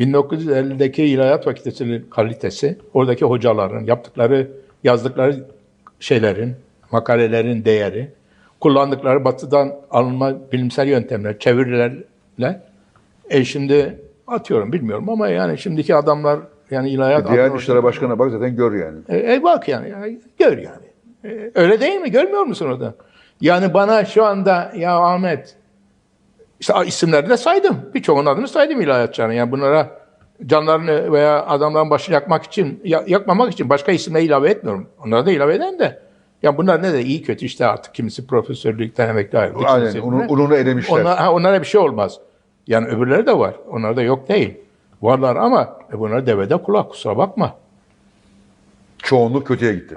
1950'deki ilahiyat fakültesinin kalitesi, oradaki hocaların yaptıkları, yazdıkları şeylerin, makalelerin değeri, kullandıkları batıdan alınma bilimsel yöntemler, çevirilerle, e şimdi atıyorum bilmiyorum ama yani şimdiki adamlar yani ilahiyat... Diğer adına- İşleri Başkanı'na bak zaten gör yani. e, e bak yani, ya, gör yani. E, öyle değil mi? Görmüyor musun orada? Yani bana şu anda ya Ahmet işte isimlerini de saydım. Birçoğunun adını saydım ilahiyatçıların. Yani bunlara canlarını veya adamların başını yakmak için, ya- yakmamak için başka isimle ilave etmiyorum. Onlara da ilave eden de. Ya bunlar ne de iyi kötü işte artık kimisi profesörlükten emekli ayrıldı. Aynen, kimisi unu- ne? ununu elemişler. Onlar, ha, onlara bir şey olmaz. Yani öbürleri de var. Onlar da yok değil. Varlar ama e, bunlar devede kulak kusura bakma. Çoğunluk kötüye gitti.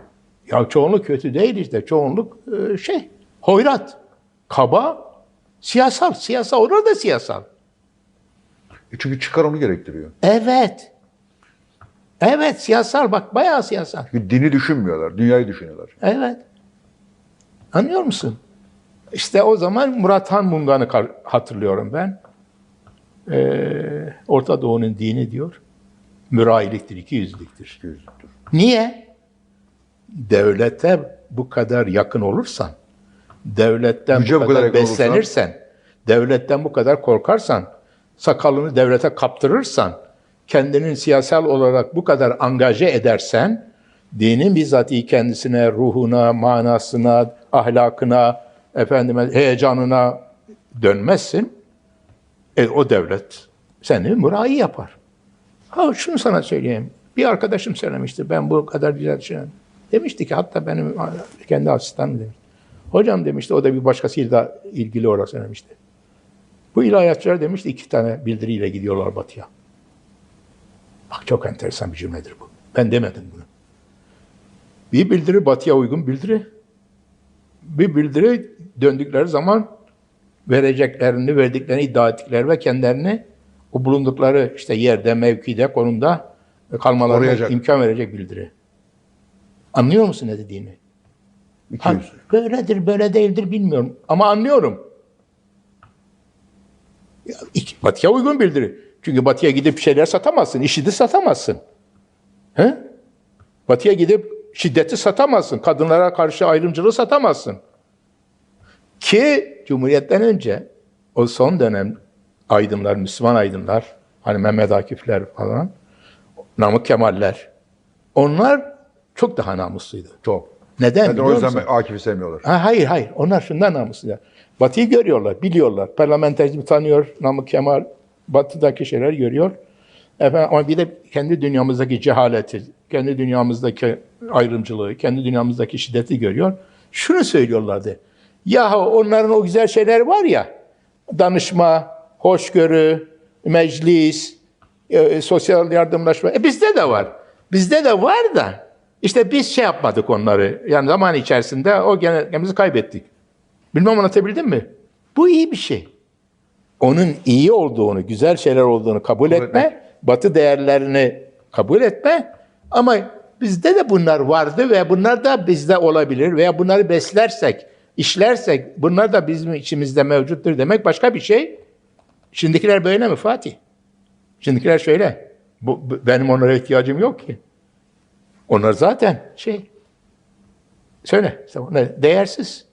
Ya çoğunluk kötü değil işte. Çoğunluk e, şey, hoyrat, kaba, siyasal. Siyasal, onlar da siyasal. E çünkü çıkar onu gerektiriyor. Evet. Evet, siyasal. Bak bayağı siyasal. Çünkü dini düşünmüyorlar, dünyayı düşünüyorlar. Evet. Anlıyor musun? İşte o zaman Murat Han Mungan'ı hatırlıyorum ben. Ee, Orta Doğu'nun dini diyor. Mürayiliktir, iki yüzlüktür. Niye? Devlete bu kadar yakın olursan, devletten Güce bu kadar kadar yakın olursan- beslenirsen, devletten bu kadar korkarsan, sakalını devlete kaptırırsan, kendinin siyasal olarak bu kadar angaje edersen, dinin bizzatihi kendisine, ruhuna, manasına, ahlakına, efendime, heyecanına dönmezsin. E, o devlet seni mürahi yapar. Ha şunu sana söyleyeyim. Bir arkadaşım söylemişti. Ben bu kadar güzel şey. Demişti ki hatta benim kendi asistanım demiş. Hocam demişti o da bir başkasıyla ilgili olarak söylemişti. Bu ilahiyatçılar demişti iki tane bildiriyle gidiyorlar batıya. Bak çok enteresan bir cümledir bu. Ben demedim bunu. Bir bildiri batıya uygun bildiri. Bir bildiri döndükleri zaman vereceklerini, verdiklerini iddia ettikleri ve kendilerini o bulundukları işte yerde, mevkide, konumda kalmalarına Koruyacak. imkan verecek bildiri. Anlıyor musun ne dediğini? Ha, böyledir, böyle değildir bilmiyorum. Ama anlıyorum. Batıya uygun bildiri. Çünkü batıya gidip şeyler satamazsın, işi de satamazsın. He? Batıya gidip şiddeti satamazsın, kadınlara karşı ayrımcılığı satamazsın. Ki Cumhuriyet'ten önce o son dönem aydınlar, Müslüman aydınlar, hani Mehmet Akifler falan, Namık Kemaller, onlar çok daha namusluydu. Çok. Neden Ben de o biliyor yüzden musun? Akif'i sevmiyorlar. Ha, hayır hayır. Onlar şundan namuslular. Batı'yı görüyorlar, biliyorlar. Parlamenterizmi tanıyor, Namık Kemal Batı'daki şeyler görüyor. Efendim, ama bir de kendi dünyamızdaki cehaleti, kendi dünyamızdaki ayrımcılığı, kendi dünyamızdaki şiddeti görüyor. Şunu söylüyorlardı. Ya onların o güzel şeyler var ya, danışma, hoşgörü, meclis, e, sosyal yardımlaşma. E bizde de var. Bizde de var da işte biz şey yapmadık onları. Yani zaman içerisinde o genelgemizi kaybettik. Bilmem anlatabildim mi? Bu iyi bir şey. Onun iyi olduğunu, güzel şeyler olduğunu kabul etme, etmek. batı değerlerini kabul etme ama bizde de bunlar vardı ve bunlar da bizde olabilir veya bunları beslersek, işlersek bunlar da bizim içimizde mevcuttur demek başka bir şey. Şimdikiler böyle mi Fatih? Şimdikiler şöyle. Bu- benim onlara ihtiyacım yok ki. Onlar zaten şey. Söyle. Değersiz.